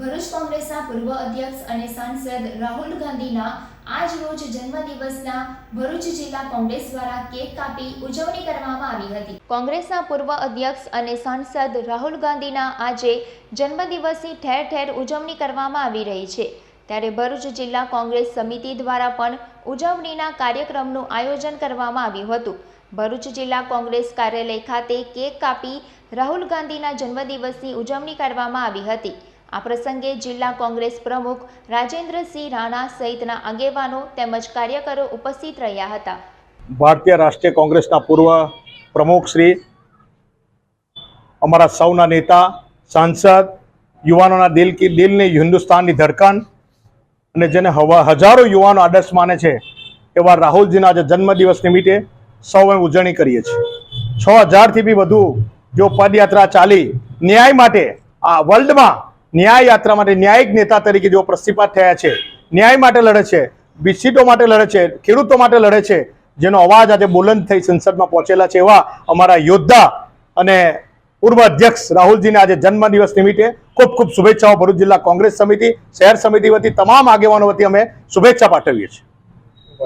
ભરૂચ કોંગ્રેસના પૂર્વ અધ્યક્ષ અને સાંસદ રાહુલ ગાંધીના આજ રોજ જન્મદિવસના ભરૂચ જિલ્લા કોંગ્રેસ દ્વારા કેક કાપી ઉજવણી કરવામાં આવી હતી. કોંગ્રેસના પૂર્વ અધ્યક્ષ અને સાંસદ રાહુલ ગાંધીના આજે જન્મદિવસની ઠેર ઠેર ઉજવણી કરવામાં આવી રહી છે. ત્યારે ભરૂચ જિલ્લા કોંગ્રેસ સમિતિ દ્વારા પણ ઉજવણીના કાર્યક્રમનું આયોજન કરવામાં આવ્યું હતું. ભરૂચ જિલ્લા કોંગ્રેસ કાર્યાલય ખાતે કેક કાપી રાહુલ ગાંધીના જન્મદિવસની ઉજવણી કરવામાં આવી હતી. આ પ્રસંગે જિલ્લા કોંગ્રેસ પ્રમુખ રાજેન્દ્રસિંહ રાણા સહિતના આગેવાનો તેમજ કાર્યકરો ઉપસ્થિત રહ્યા હતા. ભારતીય રાષ્ટ્રીય કોંગ્રેસના પૂર્વ પ્રમુખ શ્રી, અમારા સૌના નેતા, સાંસદ, યુવાનોના દિલ કી, દિલની હિન્દુસ્તાનની ધડકન અને જેને હવા, હજારો યુવાનો આદર્શ માને છે, એવા રાહુલજીના આજે જન્મદિવસ નિમિત્તે સૌએ ઉજવણી કરીએ છીએ. છ હજારથી બી વધુ જો પદયાત્રા ચાલી, ન્યાય માટે આ વર્લ્ડમાં ન્યાય યાત્રા માટે ન્યાયિક નેતા તરીકે જેઓ પ્રસ્થિપાત થયા છે, ન્યાય માટે લડે છે બિસ્સીટો માટે લડે છે, ખેડૂતો માટે લડે છે, જેનો અવાજ આજે બુલંદ થઈ સંસદમાં પહોંચેલા છે એવા અમારા યોદ્ધા અને પૂર્વ અધ્યક્ષ રાહુલજીને આજે જન્મદિવસ નિમિત્તે ખૂબ ખૂબ શુભેચ્છાઓ ભરૂચ જિલ્લા કોંગ્રેસ સમિતિ, શહેર સમિતિ વતી, તમામ આગેવાનો વતી અમે શુભેચ્છા પાઠવીએ છીએ.